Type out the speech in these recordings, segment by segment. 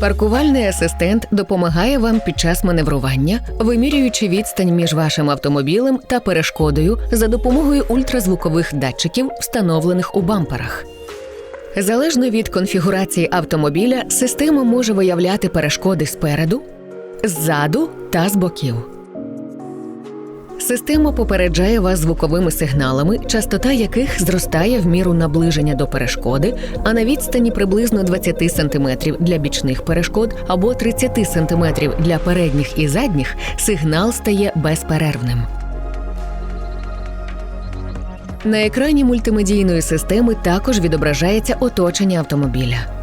Паркувальний асистент допомагає вам під час маневрування, вимірюючи відстань між вашим автомобілем та перешкодою за допомогою ультразвукових датчиків, встановлених у бамперах. Залежно від конфігурації автомобіля, система може виявляти перешкоди спереду, ззаду та з боків. Система попереджає вас звуковими сигналами, частота яких зростає в міру наближення до перешкоди, а на відстані приблизно 20 см для бічних перешкод або 30 см для передніх і задніх сигнал стає безперервним. На екрані мультимедійної системи також відображається оточення автомобіля.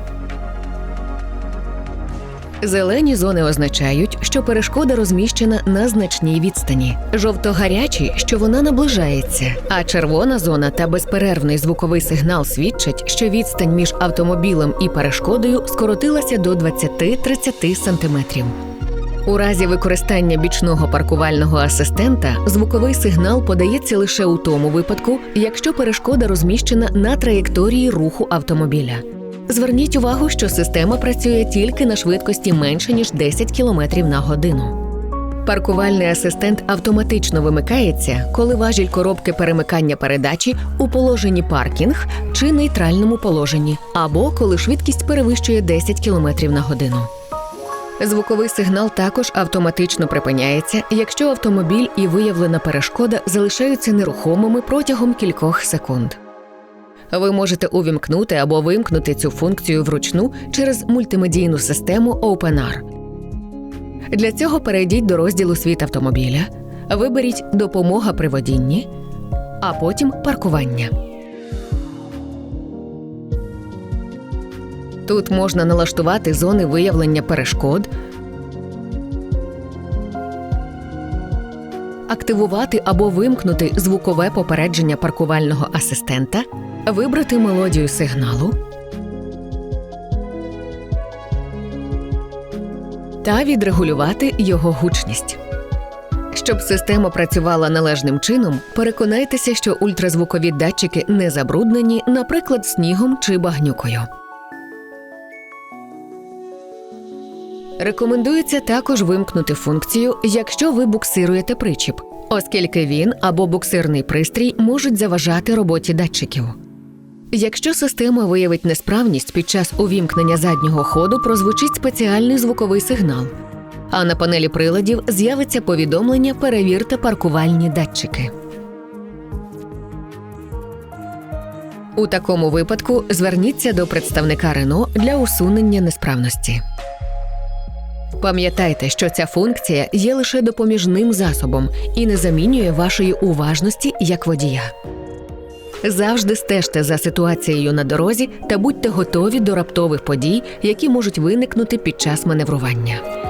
Зелені зони означають, що перешкода розміщена на значній відстані, жовто-гарячі, що вона наближається, а червона зона та безперервний звуковий сигнал свідчать, що відстань між автомобілем і перешкодою скоротилася до 20-30 см. У разі використання бічного паркувального асистента звуковий сигнал подається лише у тому випадку, якщо перешкода розміщена на траєкторії руху автомобіля. Зверніть увагу, що система працює тільки на швидкості менше ніж 10 км на годину. Паркувальний асистент автоматично вимикається, коли важіль коробки перемикання передачі у положенні паркінг чи нейтральному положенні, або коли швидкість перевищує 10 км на годину. Звуковий сигнал також автоматично припиняється, якщо автомобіль і виявлена перешкода залишаються нерухомими протягом кількох секунд. Ви можете увімкнути або вимкнути цю функцію вручну через мультимедійну систему OpenR. Для цього перейдіть до розділу Світ автомобіля, виберіть Допомога при водінні, а потім паркування. Тут можна налаштувати зони виявлення перешкод, активувати або вимкнути звукове попередження паркувального асистента, вибрати мелодію сигналу та відрегулювати його гучність. Щоб система працювала належним чином, переконайтеся, що ультразвукові датчики не забруднені, наприклад, снігом чи багнюкою. Рекомендується також вимкнути функцію, якщо ви буксируєте причіп, оскільки він або буксирний пристрій можуть заважати роботі датчиків. Якщо система виявить несправність під час увімкнення заднього ходу, прозвучить спеціальний звуковий сигнал. А на панелі приладів з'явиться повідомлення Перевірте паркувальні датчики. У такому випадку зверніться до представника Рено для усунення несправності. Пам'ятайте, що ця функція є лише допоміжним засобом і не замінює вашої уважності як водія. Завжди стежте за ситуацією на дорозі та будьте готові до раптових подій, які можуть виникнути під час маневрування.